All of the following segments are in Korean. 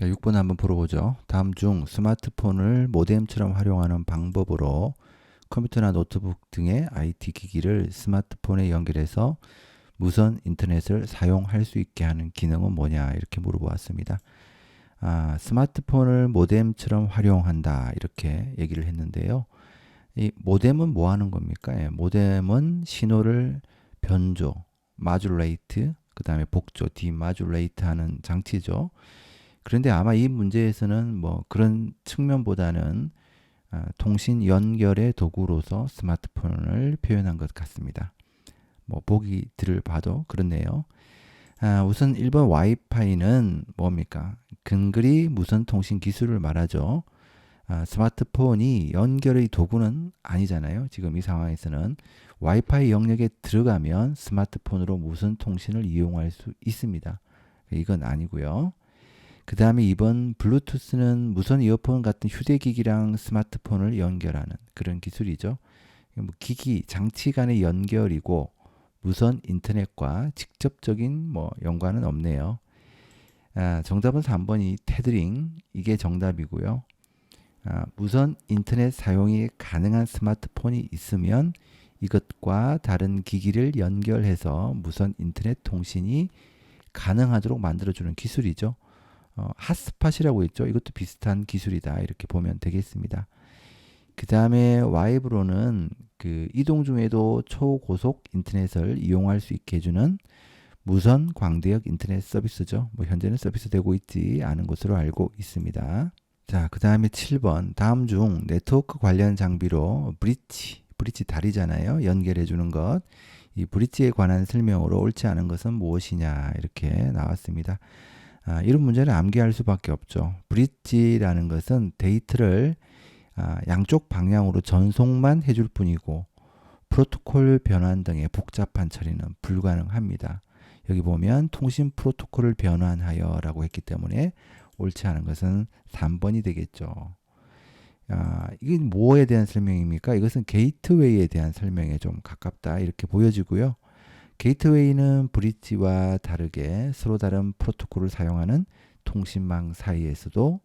자, 6번 한번 풀어보죠. 다음 중 스마트폰을 모뎀처럼 활용하는 방법으로 컴퓨터나 노트북 등의 IT 기기를 스마트폰에 연결해서 무선 인터넷을 사용할 수 있게 하는 기능은 뭐냐 이렇게 물어보았습니다. 아, 스마트폰을 모뎀처럼 활용한다 이렇게 얘기를 했는데요. 이 모뎀은 뭐 하는 겁니까? 예, 모뎀은 신호를 변조, 마듈레이트, 그 다음에 복조, 디마듈레이트 하는 장치죠. 그런데 아마 이 문제에서는 뭐 그런 측면보다는 아, 통신 연결의 도구로서 스마트폰을 표현한 것 같습니다. 뭐 보기 들을 봐도 그렇네요. 아, 우선 1번 와이파이는 뭡니까? 근거리 무선 통신 기술을 말하죠. 아, 스마트폰이 연결의 도구는 아니잖아요. 지금 이 상황에서는 와이파이 영역에 들어가면 스마트폰으로 무선 통신을 이용할 수 있습니다. 이건 아니고요. 그 다음에 2번 블루투스는 무선 이어폰 같은 휴대기기랑 스마트폰을 연결하는 그런 기술이죠. 뭐 기기, 장치 간의 연결이고 무선 인터넷과 직접적인 뭐 연관은 없네요. 아, 정답은 3번이 테드링 이게 정답이고요. 아, 무선 인터넷 사용이 가능한 스마트폰이 있으면 이것과 다른 기기를 연결해서 무선 인터넷 통신이 가능하도록 만들어주는 기술이죠. 어, 핫스팟이라고 있죠. 이것도 비슷한 기술이다. 이렇게 보면 되겠습니다. 그 다음에 와이브로는 그 이동 중에도 초고속 인터넷을 이용할 수 있게 해주는 무선 광대역 인터넷 서비스죠. 뭐 현재는 서비스 되고 있지 않은 것으로 알고 있습니다. 자, 그 다음에 7번. 다음 중 네트워크 관련 장비로 브릿지, 브릿지 다리잖아요. 연결해 주는 것. 이 브릿지에 관한 설명으로 옳지 않은 것은 무엇이냐 이렇게 나왔습니다. 아, 이런 문제는 암기할 수밖에 없죠. 브릿지라는 것은 데이터를 아, 양쪽 방향으로 전송만 해줄 뿐이고 프로토콜 변환 등의 복잡한 처리는 불가능합니다. 여기 보면 통신 프로토콜을 변환하여 라고 했기 때문에 옳지 않은 것은 3번이 되겠죠. 아, 이게 뭐에 대한 설명입니까? 이것은 게이트웨이에 대한 설명에 좀 가깝다 이렇게 보여지고요. 게이트웨이는 브릿지와 다르게 서로 다른 프로토콜을 사용하는 통신망 사이에서도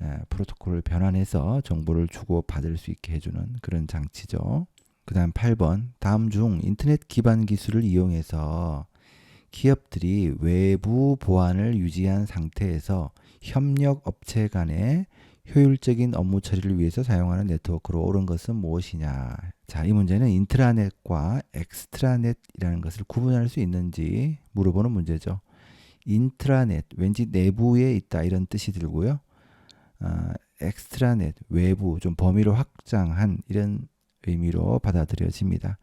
에, 프로토콜을 변환해서 정보를 주고 받을 수 있게 해주는 그런 장치죠. 그 다음 8번 다음 중 인터넷 기반 기술을 이용해서 기업들이 외부 보안을 유지한 상태에서 협력 업체 간의 효율적인 업무 처리를 위해서 사용하는 네트워크로 옳은 것은 무엇이냐. 자, 이 문제는 인트라넷과 엑스트라넷이라는 것을 구분할 수 있는지 물어보는 문제죠. 인트라넷, 왠지 내부에 있다 이런 뜻이 들고요. 아, 엑스트라넷, 외부, 좀 범위를 확장한 이런 의미로 받아들여집니다.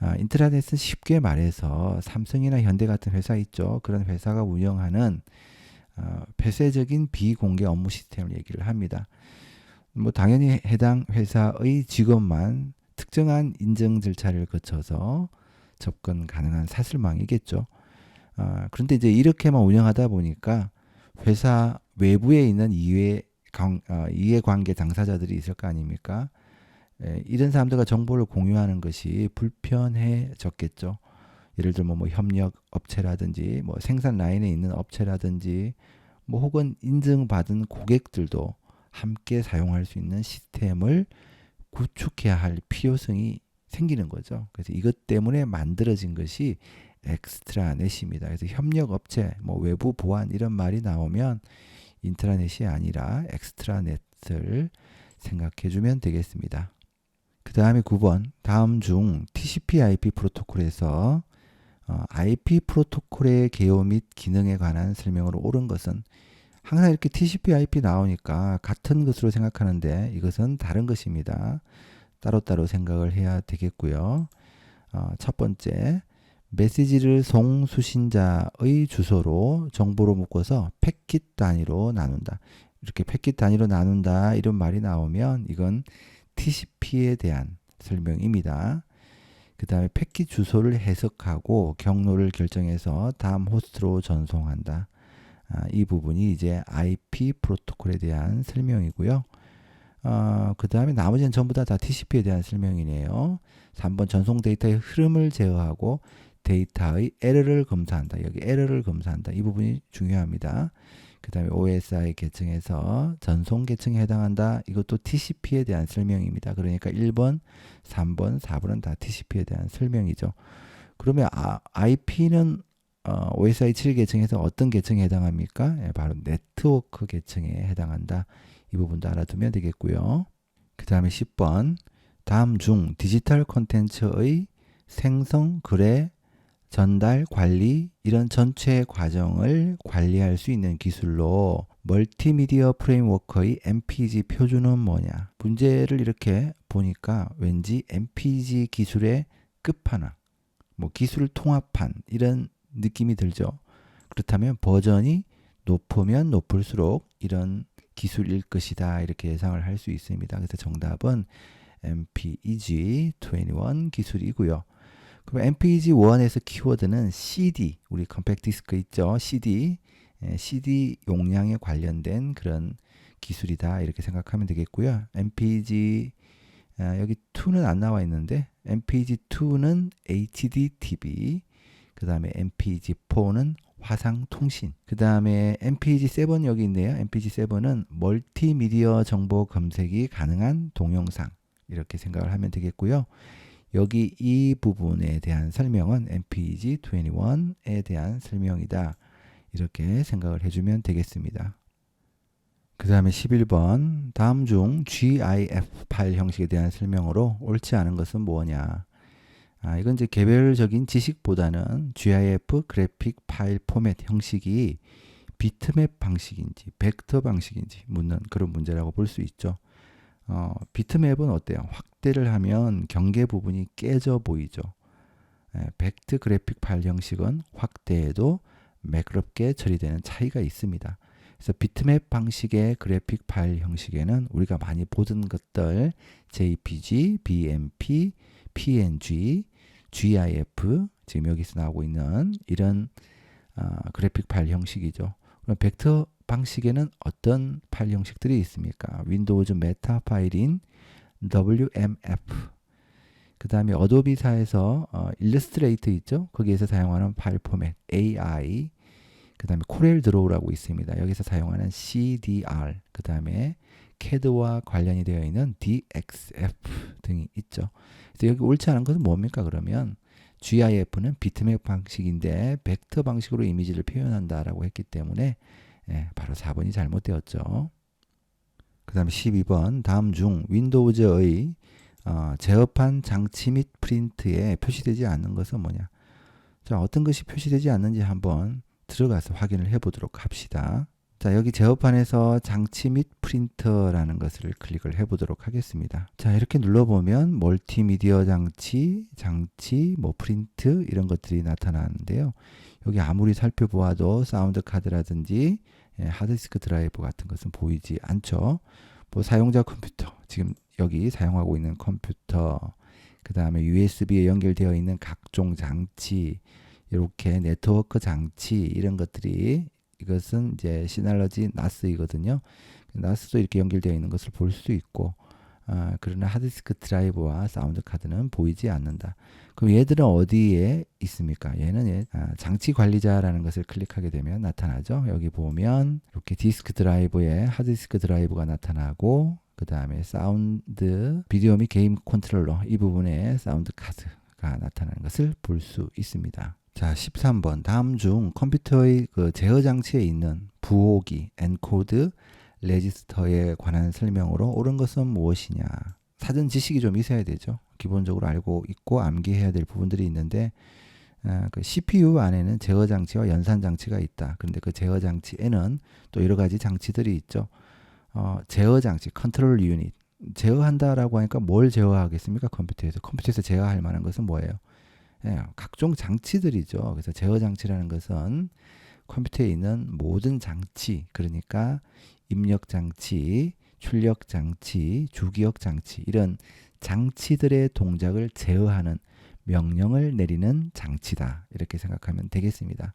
아, 인트라넷은 쉽게 말해서 삼성이나 현대 같은 회사 있죠. 그런 회사가 운영하는 어, 폐쇄적인 비공개 업무 시스템을 얘기를 합니다. 뭐 당연히 해당 회사의 직원만 특정한 인증 절차를 거쳐서 접근 가능한 사슬망이겠죠. 어, 그런데 이제 이렇게만 운영하다 보니까 회사 외부에 있는 이해, 어, 이해관계 당사자들이 있을 거 아닙니까? 에, 이런 사람들과 정보를 공유하는 것이 불편해졌겠죠. 예를 들면 뭐 협력 업체라든지 뭐 생산 라인에 있는 업체라든지 뭐 혹은 인증받은 고객들도 함께 사용할 수 있는 시스템을 구축해야 할 필요성이 생기는 거죠. 그래서 이것 때문에 만들어진 것이 엑스트라넷입니다. 그래서 협력 업체, 뭐 외부 보안 이런 말이 나오면 인트라넷이 아니라 엑스트라넷을 생각해 주면 되겠습니다. 그 다음에 9번 다음 중 TCP/IP 프로토콜에서 어, IP 프로토콜의 개요 및 기능에 관한 설명으로 옳은 것은 항상 이렇게 TCP/IP 나오니까 같은 것으로 생각하는데 이것은 다른 것입니다. 따로따로 생각을 해야 되겠고요. 어, 첫 번째, 메시지를 송수신자의 주소로 정보로 묶어서 패킷 단위로 나눈다. 이렇게 패킷 단위로 나눈다 이런 말이 나오면 이건 TCP에 대한 설명입니다. 그 다음에 패킷 주소를 해석하고 경로를 결정해서 다음 호스트로 전송한다. 아, 이 부분이 이제 IP 프로토콜에 대한 설명이고요. 어, 그 다음에 나머지는 전부 다, 다 TCP에 대한 설명이네요. 3번 전송 데이터의 흐름을 제어하고 데이터의 에러를 검사한다. 여기 에러를 검사한다. 이 부분이 중요합니다. 그 다음에 OSI 계층에서 전송 계층에 해당한다. 이것도 TCP에 대한 설명입니다. 그러니까 1번, 3번, 4번은 다 TCP에 대한 설명이죠. 그러면 아, IP는 어, OSI 7 계층에서 어떤 계층에 해당합니까? 예, 바로 네트워크 계층에 해당한다. 이 부분도 알아두면 되겠고요. 그 다음에 10번 다음 중 디지털 콘텐츠의 생성, 거래, 전달, 관리 이런 전체 과정을 관리할 수 있는 기술로 멀티미디어 프레임워크의 MPG 표준은 뭐냐? 문제를 이렇게 보니까 왠지 MPG 기술의 끝판왕, 뭐 기술 통합판 이런 느낌이 들죠. 그렇다면 버전이 높으면 높을수록 이런 기술일 것이다 이렇게 예상을 할 수 있습니다. 그래서 정답은 MPEG21 기술이고요. 그럼 MPEG1에서 키워드는 CD, 우리 컴팩트 디스크 있죠? CD, 예, CD 용량에 관련된 그런 기술이다 이렇게 생각하면 되겠고요. MPEG 아, 여기 2는 안 나와 있는데 MPEG2는 HDTV, 그 다음에 MPEG4는 화상 통신. 그 다음에 MPEG7 여기 있네요. MPEG7은 멀티미디어 정보 검색이 가능한 동영상. 이렇게 생각을 하면 되겠고요. 여기 이 부분에 대한 설명은 MPEG21에 대한 설명이다. 이렇게 생각을 해주면 되겠습니다. 그 다음에 11번 다음 중 GIF 파일 형식에 대한 설명으로 옳지 않은 것은 뭐냐 아, 이건 이제 개별적인 지식보다는 GIF 그래픽 파일 포맷 형식이 비트맵 방식인지 벡터 방식인지 묻는 그런 문제라고 볼 수 있죠. 어, 비트맵은 어때요? 확대를 하면 경계 부분이 깨져 보이죠. 예, 벡트 그래픽 파일 형식은 확대해도 매끄럽게 처리되는 차이가 있습니다. 그래서 비트맵 방식의 그래픽 파일 형식에는 우리가 많이 보던 것들 JPG, BMP, PNG, GIF 지금 여기서 나오고 있는 이런 어, 그래픽 파일 형식이죠. 그럼 벡터 방식에는 어떤 파일 형식들이 있습니까? 윈도우즈 메타 파일인 WMF 그 다음에 어도비사에서 어, 일러스트레이터 있죠? 거기에서 사용하는 파일 포맷 AI 그 다음에 코렐 드로우라고 있습니다. 여기서 사용하는 CDR 그 다음에 CAD와 관련이 되어 있는 DXF 등이 있죠. 그래서 여기 옳지 않은 것은 뭡니까 그러면 GIF는 비트맵 방식인데 벡터 방식으로 이미지를 표현한다라고 했기 때문에 예, 바로 4번이 잘못되었죠. 그 다음에 12번 다음 중 윈도우즈의 어, 제어판 장치 및 프린트에 표시되지 않는 것은 뭐냐 자 어떤 것이 표시되지 않는지 한번 들어가서 확인을 해 보도록 합시다. 자, 여기 제어판에서 장치 및 프린터라는 것을 클릭을 해 보도록 하겠습니다. 자, 이렇게 눌러보면 멀티미디어 장치, 장치, 뭐 프린트 이런 것들이 나타나는데요. 여기 아무리 살펴보아도 사운드 카드라든지 예, 하드디스크 드라이브 같은 것은 보이지 않죠. 뭐 사용자 컴퓨터, 지금 여기 사용하고 있는 컴퓨터, 그 다음에 USB에 연결되어 있는 각종 장치, 이렇게 네트워크 장치 이런 것들이 이것은 이제 시널러지 나스이거든요. 나스도 이렇게 연결되어 있는 것을 볼 수 있고 아, 그러나 하드디스크 드라이브와 사운드 카드는 보이지 않는다. 그럼 얘들은 어디에 있습니까? 얘는 예, 아, 장치 관리자라는 것을 클릭하게 되면 나타나죠. 여기 보면 이렇게 디스크 드라이브에 하드디스크 드라이브가 나타나고 그 다음에 사운드 비디오 및 게임 컨트롤러 이 부분에 사운드 카드가 나타나는 것을 볼 수 있습니다. 자, 13번. 다음 중 컴퓨터의 그 제어 장치에 있는 부호기, 엔코드, 레지스터에 관한 설명으로 옳은 것은 무엇이냐? 사전 지식이 좀 있어야 되죠. 기본적으로 알고 있고 암기해야 될 부분들이 있는데 아, 그 CPU 안에는 제어 장치와 연산 장치가 있다. 그런데 그 제어 장치에는 또 여러 가지 장치들이 있죠. 어, 제어 장치, 컨트롤 유닛. 제어한다라고 하니까 뭘 제어하겠습니까? 컴퓨터에서. 컴퓨터에서 제어할 만한 것은 뭐예요? 예, 각종 장치들이죠. 그래서 제어 장치라는 것은 컴퓨터에 있는 모든 장치, 그러니까 입력 장치, 출력 장치, 주기억 장치 이런 장치들의 동작을 제어하는 명령을 내리는 장치다. 이렇게 생각하면 되겠습니다.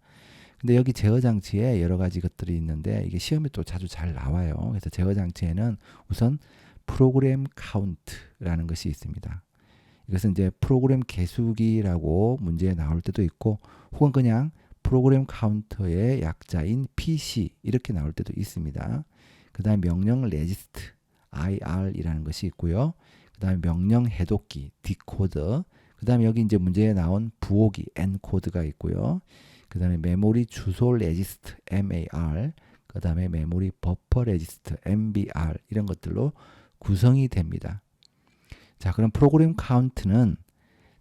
근데 여기 제어 장치에 여러 가지 것들이 있는데 이게 시험에 또 자주 잘 나와요. 그래서 제어 장치에는 우선 프로그램 카운트라는 것이 있습니다. 이것은 이제 프로그램 개수기라고 문제에 나올 때도 있고 혹은 그냥 프로그램 카운터의 약자인 PC 이렇게 나올 때도 있습니다. 그 다음에 명령 레지스트 IR이라는 것이 있고요. 그 다음에 명령 해독기 디코더 그 다음에 여기 이제 문제에 나온 부호기 엔코드가 있고요. 그 다음에 메모리 주소 레지스트 MAR 그 다음에 메모리 버퍼 레지스트 MBR 이런 것들로 구성이 됩니다. 자 그럼 프로그램 카운트는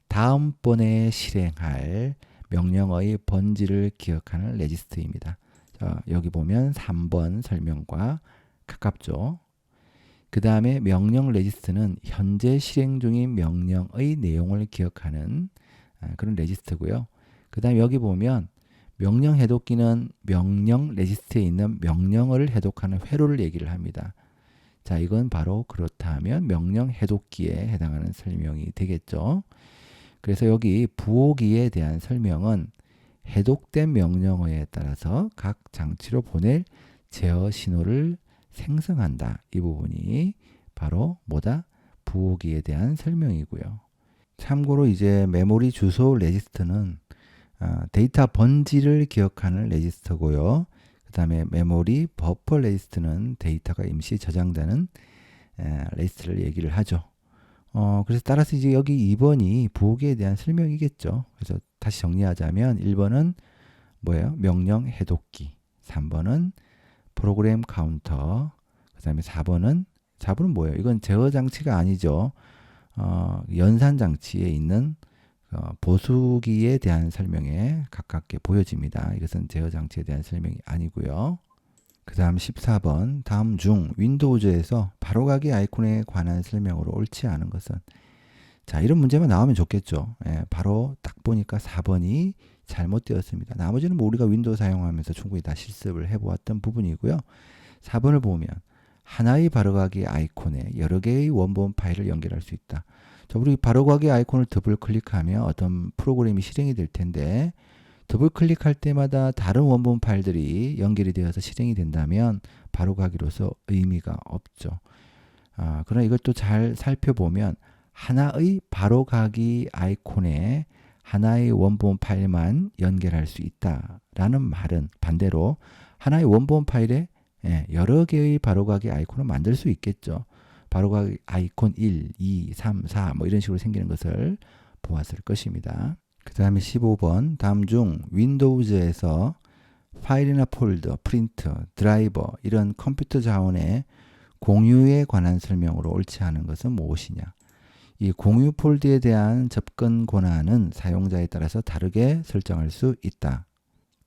다음번에 실행할 명령어의 번지를 기억하는 레지스트입니다. 자, 여기 보면 3번 설명과 가깝죠. 그 다음에 명령 레지스트는 현재 실행 중인 명령의 내용을 기억하는 아, 그런 레지스트고요. 그 다음에 여기 보면 명령 해독기는 명령 레지스트에 있는 명령어를 해독하는 회로를 얘기를 합니다. 자, 이건 바로 그렇다면 명령 해독기에 해당하는 설명이 되겠죠. 그래서 여기 부호기에 대한 설명은 해독된 명령어에 따라서 각 장치로 보낼 제어 신호를 생성한다. 이 부분이 바로 뭐다? 부호기에 대한 설명이고요. 참고로 이제 메모리 주소 레지스트는 아, 데이터 번지를 기억하는 레지스터고요. 그 다음에 메모리 버퍼 레지스트는 데이터가 임시 저장되는 에, 레지스트를 얘기를 하죠. 어, 그래서 따라서 이제 여기 2번이 부호기에 대한 설명이겠죠. 그래서 다시 정리하자면 1번은 뭐예요? 명령 해독기. 3번은 프로그램 카운터. 그 다음에 4번은 4번은 뭐예요? 이건 제어 장치가 아니죠. 어, 연산 장치에 있는 어, 보수기에 대한 설명에 가깝게 보여집니다. 이것은 제어 장치에 대한 설명이 아니고요. 그 다음 14번 다음 중 윈도우즈에서 바로가기 아이콘에 관한 설명으로 옳지 않은 것은 자 이런 문제만 나오면 좋겠죠. 예, 바로 딱 보니까 4번이 잘못되었습니다. 나머지는 뭐 우리가 윈도우 사용하면서 충분히 다 실습을 해보았던 부분이고요. 4번을 보면 하나의 바로가기 아이콘에 여러 개의 원본 파일을 연결할 수 있다. 자, 우리 바로가기 아이콘을 더블 클릭하면 어떤 프로그램이 실행이 될 텐데 더블 클릭할 때마다 다른 원본 파일들이 연결이 되어서 실행이 된다면 바로 가기로서 의미가 없죠. 아, 그러나 이것도 잘 살펴보면 하나의 바로 가기 아이콘에 하나의 원본 파일만 연결할 수 있다라는 말은 반대로 하나의 원본 파일에 예, 여러 개의 바로가기 아이콘을 만들 수 있겠죠. 바로가기 아이콘 1, 2, 3, 4 뭐 이런 식으로 생기는 것을 보았을 것입니다. 그 다음에 15번 다음 중 윈도우즈에서 파일이나 폴더, 프린트, 드라이버 이런 컴퓨터 자원의 공유에 관한 설명으로 옳지 않은 것은 무엇이냐? 이 공유 폴드에 대한 접근 권한은 사용자에 따라서 다르게 설정할 수 있다.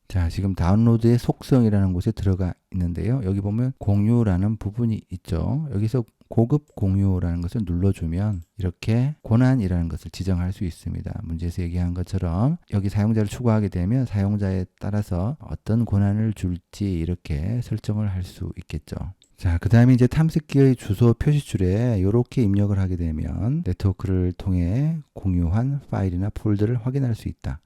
자, 지금 다운로드의 속성이라는 곳에 들어가 있는데요. 여기 보면 공유라는 부분이 있죠. 여기서 고급 공유라는 것을 눌러주면 이렇게 권한이라는 것을 지정할 수 있습니다. 문제에서 얘기한 것처럼 여기 사용자를 추가하게 되면 사용자에 따라서 어떤 권한을 줄지 이렇게 설정을 할 수 있겠죠. 자, 그 다음에 이제 탐색기의 주소 표시줄에 이렇게 입력을 하게 되면 네트워크를 통해 공유한 파일이나 폴더를 확인할 수 있다.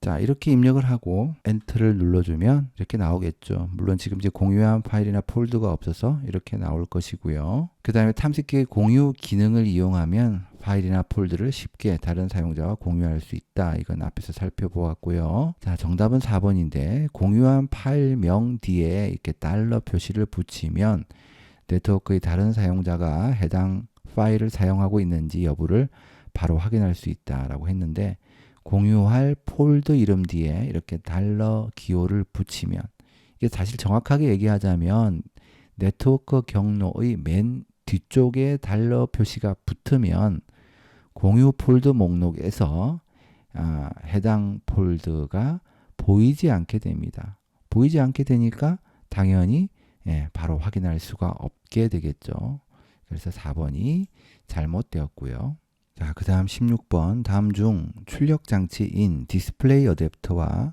자, 이렇게 입력을 하고 엔터를 눌러주면 이렇게 나오겠죠. 물론 지금 이제 공유한 파일이나 폴더가 없어서 이렇게 나올 것이고요. 그 다음에 탐색기의 공유 기능을 이용하면 파일이나 폴더를 쉽게 다른 사용자와 공유할 수 있다. 이건 앞에서 살펴보았고요. 자, 정답은 4번인데 공유한 파일명 뒤에 이렇게 달러 표시를 붙이면 네트워크의 다른 사용자가 해당 파일을 사용하고 있는지 여부를 바로 확인할 수 있다라고 했는데 공유할 폴더 이름 뒤에 이렇게 달러 기호를 붙이면 이게 사실 정확하게 얘기하자면 네트워크 경로의 맨 뒤쪽에 달러 표시가 붙으면 공유 폴더 목록에서 아, 해당 폴더가 보이지 않게 됩니다. 보이지 않게 되니까 당연히 예, 바로 확인할 수가 없게 되겠죠. 그래서 4번이 잘못되었고요. 자, 그 다음 16번. 다음 중 출력 장치인 디스플레이 어댑터와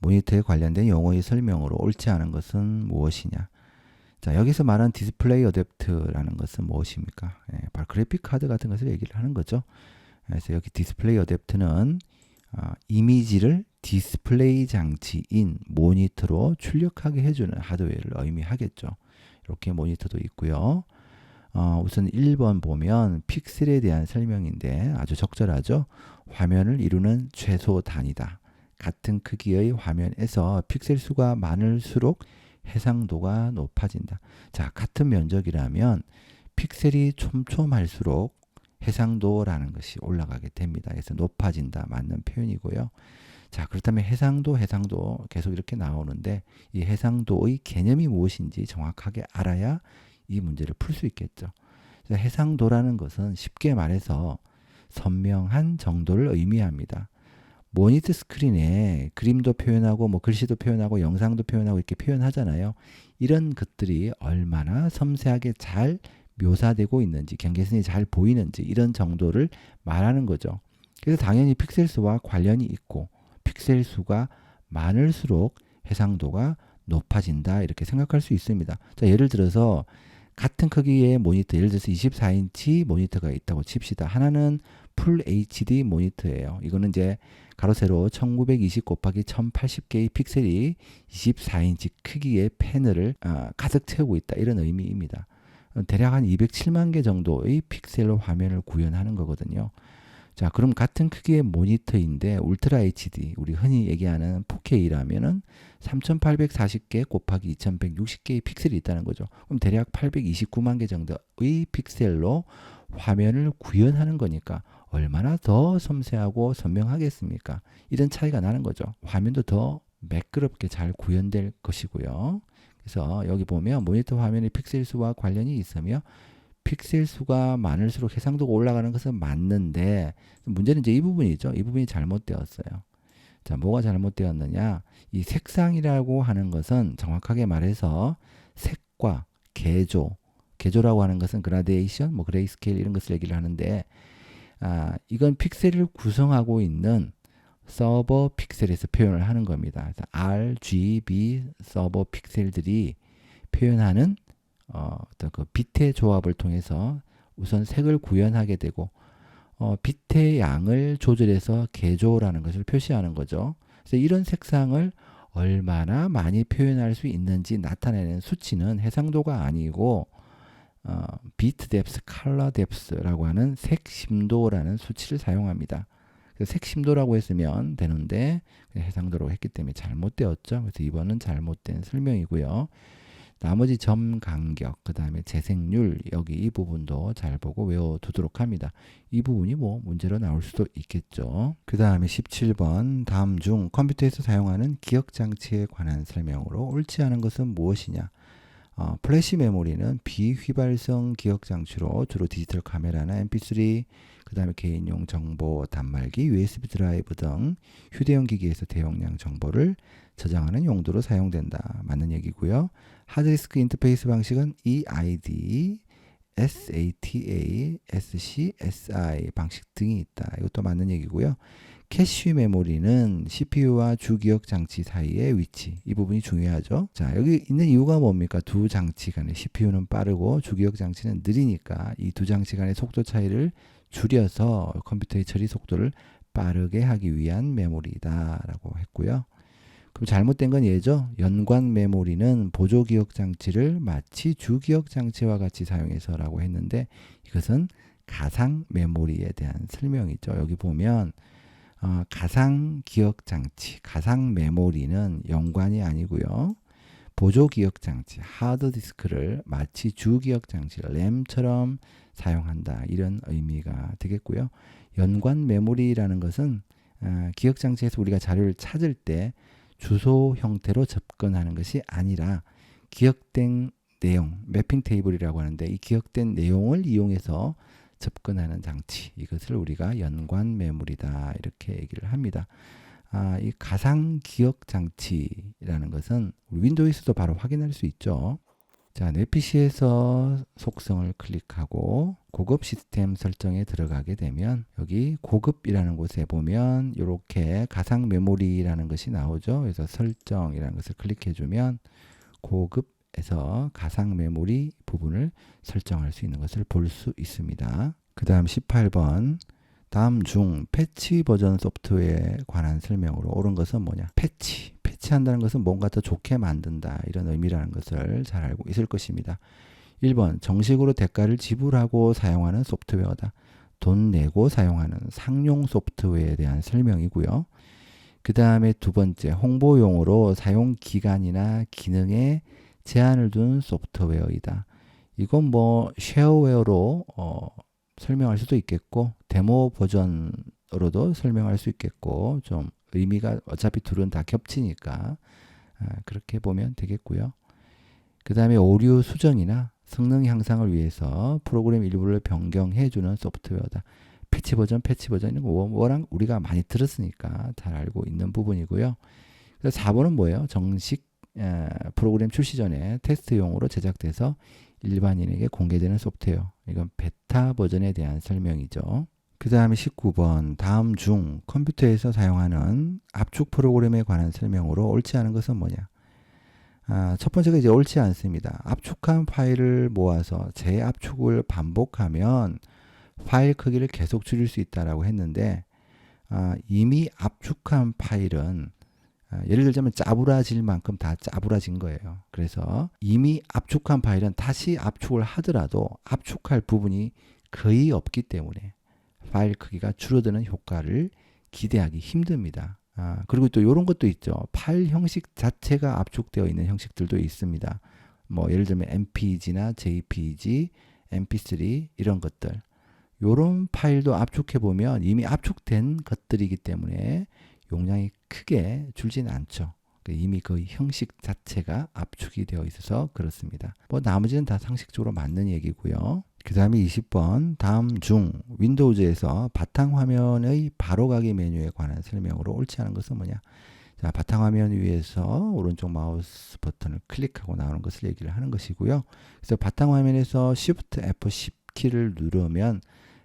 모니터에 관련된 용어의 설명으로 옳지 않은 것은 무엇이냐? 자, 여기서 말한 디스플레이 어댑터라는 것은 무엇입니까? 예, 바로 그래픽 카드 같은 것을 얘기를 하는 거죠. 그래서 여기 디스플레이 어댑터는 어, 이미지를 디스플레이 장치인 모니터로 출력하게 해주는 하드웨어를 의미하겠죠. 이렇게 모니터도 있고요. 어, 우선 1번 보면 픽셀에 대한 설명인데 아주 적절하죠. 화면을 이루는 최소 단위다. 같은 크기의 화면에서 픽셀 수가 많을수록 해상도가 높아진다. 자, 같은 면적이라면 픽셀이 촘촘할수록 해상도라는 것이 올라가게 됩니다. 그래서 높아진다. 맞는 표현이고요. 자, 그렇다면 해상도, 해상도 계속 이렇게 나오는데 이 해상도의 개념이 무엇인지 정확하게 알아야 이 문제를 풀 수 있겠죠. 해상도라는 것은 쉽게 말해서 선명한 정도를 의미합니다. 모니터 스크린에 그림도 표현하고 뭐 글씨도 표현하고 영상도 표현하고 이렇게 표현하잖아요. 이런 것들이 얼마나 섬세하게 잘 묘사되고 있는지 경계선이 잘 보이는지 이런 정도를 말하는 거죠. 그래서 당연히 픽셀 수와 관련이 있고 픽셀 수가 많을수록 해상도가 높아진다 이렇게 생각할 수 있습니다. 자, 예를 들어서 같은 크기의 모니터 예를 들어서 24인치 모니터가 있다고 칩시다. 하나는 풀 HD 모니터예요. 이거는 이제 가로 세로 1920 곱하기 1080개의 픽셀이 24인치 크기의 패널을 아, 가득 채우고 있다. 이런 의미입니다. 대략 한 207만 개 정도의 픽셀로 화면을 구현하는 거거든요. 자, 그럼 같은 크기의 모니터인데 울트라 HD, 우리 흔히 얘기하는 4K라면은 3840개 곱하기 2160개의 픽셀이 있다는 거죠. 그럼 대략 829만 개 정도의 픽셀로 화면을 구현하는 거니까 얼마나 더 섬세하고 선명하겠습니까? 이런 차이가 나는 거죠. 화면도 더 매끄럽게 잘 구현될 것이고요. 그래서 여기 보면 모니터 화면의 픽셀 수와 관련이 있으며 픽셀 수가 많을수록 해상도가 올라가는 것은 맞는데 문제는 이제 이 부분이죠. 이 부분이 잘못되었어요. 자, 뭐가 잘못되었느냐? 이 색상이라고 하는 것은 정확하게 말해서 색과 개조, 개조라고 하는 것은 그라데이션, 뭐 그레이스케일 이런 것을 얘기를 하는데 아, 이건 픽셀을 구성하고 있는 서버 픽셀에서 표현을 하는 겁니다. RGB 서버 픽셀들이 표현하는 어, 어떤 그 빛의 조합을 통해서 우선 색을 구현하게 되고 어, 빛의 양을 조절해서 개조라는 것을 표시하는 거죠. 그래서 이런 색상을 얼마나 많이 표현할 수 있는지 나타내는 수치는 해상도가 아니고 어, 비트 뎁스, 컬러 뎁스라고 하는 색 심도라는 수치를 사용합니다. 색 심도라고 했으면 되는데 해상도로 했기 때문에 잘못되었죠. 그래서 이번은 잘못된 설명이고요. 나머지 점 간격, 그 다음에 재생률, 여기 이 부분도 잘 보고 외워두도록 합니다. 이 부분이 뭐 문제로 나올 수도 있겠죠. 그 다음에 17번, 다음 중 컴퓨터에서 사용하는 기억장치에 관한 설명으로 옳지 않은 것은 무엇이냐? 어, 플래시 메모리는 비휘발성 기억장치로 주로 디지털 카메라나 mp3, 그 다음에 개인용 정보 단말기, USB 드라이브 등 휴대용 기기에서 대용량 정보를 저장하는 용도로 사용된다. 맞는 얘기고요. 하드디스크 인터페이스 방식은 EID, SATA, SC, SI 방식 등이 있다. 이것도 맞는 얘기고요. 캐시 메모리는 CPU와 주기억 장치 사이의 위치 이 부분이 중요하죠. 자 여기 있는 이유가 뭡니까? 두 장치 간의 CPU는 빠르고 주기억 장치는 느리니까 이 두 장치 간의 속도 차이를 줄여서 컴퓨터의 처리 속도를 빠르게 하기 위한 메모리다라고 했고요. 그럼 잘못된 건 얘죠. 연관 메모리는 보조 기억 장치를 마치 주 기억 장치와 같이 사용해서라고 했는데 이것은 가상 메모리에 대한 설명이죠. 여기 보면 어, 가상 기억 장치, 가상 메모리는 연관이 아니고요. 보조 기억 장치, 하드 디스크를 마치 주 기억 장치, 램처럼 사용한다. 이런 의미가 되겠고요. 연관 메모리라는 것은 어, 기억 장치에서 우리가 자료를 찾을 때 주소 형태로 접근하는 것이 아니라 기억된 내용, 매핑 테이블이라고 하는데 이 기억된 내용을 이용해서 접근하는 장치 이것을 우리가 연관 메모리다 이렇게 얘기를 합니다. 아, 이 가상 기억 장치라는 것은 윈도우에서도 바로 확인할 수 있죠. 자, 내 PC에서 속성을 클릭하고 고급 시스템 설정에 들어가게 되면 여기 고급이라는 곳에 보면 이렇게 가상 메모리라는 것이 나오죠. 그래서 설정이라는 것을 클릭해 주면 고급에서 가상 메모리 부분을 설정할 수 있는 것을 볼 수 있습니다. 그 다음 18번 다음 중 패치 버전 소프트웨어에 관한 설명으로 옳은 것은 뭐냐? 패치. 패치한다는 것은 뭔가 더 좋게 만든다. 이런 의미라는 것을 잘 알고 있을 것입니다. 1번 정식으로 대가를 지불하고 사용하는 소프트웨어다. 돈 내고 사용하는 상용 소프트웨어에 대한 설명이고요. 그 다음에 두 번째 홍보용으로 사용 기간이나 기능에 제한을 둔 소프트웨어이다. 이건 뭐 쉐어웨어로 어, 설명할 수도 있겠고 데모 버전으로도 설명할 수 있겠고 좀 의미가 어차피 둘은 다 겹치니까 아, 그렇게 보면 되겠고요. 그 다음에 오류 수정이나 성능 향상을 위해서 프로그램 일부를 변경해 주는 소프트웨어다. 패치 버전, 패치 버전 이런 거 뭐랑 우리가 많이 들었으니까 잘 알고 있는 부분이고요. 그래서 4번은 뭐예요? 정식 에, 프로그램 출시 전에 테스트용으로 제작돼서 일반인에게 공개되는 소프트웨어. 이건 베타 버전에 대한 설명이죠. 그 다음에 19번 다음 중 컴퓨터에서 사용하는 압축 프로그램에 관한 설명으로 옳지 않은 것은 뭐냐? 아, 첫 번째가 이제 옳지 않습니다. 압축한 파일을 모아서 재압축을 반복하면 파일 크기를 계속 줄일 수 있다라고 했는데 아, 이미 압축한 파일은 아, 예를 들자면 짜부라질 만큼 다 짜부라진 거예요. 그래서 이미 압축한 파일은 다시 압축을 하더라도 압축할 부분이 거의 없기 때문에 파일 크기가 줄어드는 효과를 기대하기 힘듭니다. 아, 그리고 또 이런 것도 있죠. 파일 형식 자체가 압축되어 있는 형식들도 있습니다. 뭐 예를 들면 MPG나 JPG, MP3 이런 것들. 이런 파일도 압축해 보면 이미 압축된 것들이기 때문에 용량이 크게 줄지는 않죠. 그 이미 그 형식 자체가 압축이 되어 있어서 그렇습니다. 뭐 나머지는 다 상식적으로 맞는 얘기고요. 그 다음에 20번 다음 중 윈도우즈에서 바탕화면의 바로가기 메뉴에 관한 설명으로 옳지 않은 것은 뭐냐? 자 바탕화면 위에서 오른쪽 마우스 버튼을 클릭하고 나오는 것을 얘기를 하는 것이고요. 그래서 바탕화면에서 Shift F10 키를 누르면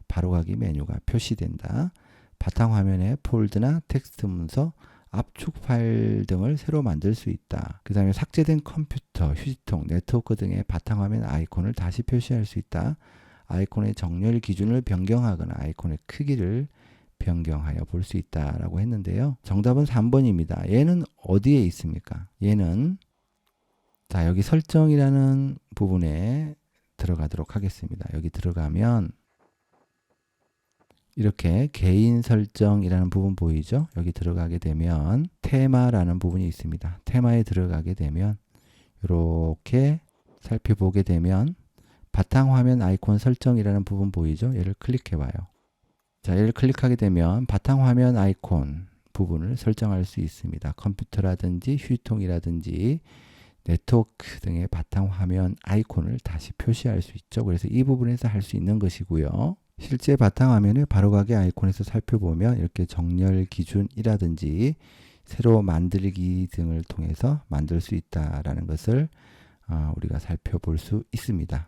바로가기 메뉴가 표시된다. 바탕화면에 폴드나 텍스트 문서 압축 파일 등을 새로 만들 수 있다. 그 다음에 삭제된 컴퓨터, 휴지통, 네트워크 등의 바탕화면 아이콘을 다시 표시할 수 있다. 아이콘의 정렬 기준을 변경하거나 아이콘의 크기를 변경하여 볼 수 있다라고 했는데요. 정답은 3번입니다. 얘는 어디에 있습니까? 얘는 자 여기 설정이라는 부분에 들어가도록 하겠습니다. 여기 들어가면 이렇게 개인 설정이라는 부분 보이죠? 여기 들어가게 되면 테마라는 부분이 있습니다. 테마에 들어가게 되면 이렇게 살펴보게 되면 바탕화면 아이콘 설정이라는 부분 보이죠? 얘를 클릭해 봐요. 자, 얘를 클릭하게 되면 바탕화면 아이콘 부분을 설정할 수 있습니다. 컴퓨터라든지 휴통이라든지 네트워크 등의 바탕화면 아이콘을 다시 표시할 수 있죠. 그래서 이 부분에서 할 수 있는 것이고요. 실제 바탕화면을 바로가기 아이콘에서 살펴보면 이렇게 정렬 기준이라든지 새로 만들기 등을 통해서 만들 수 있다라는 것을 아, 우리가 살펴볼 수 있습니다.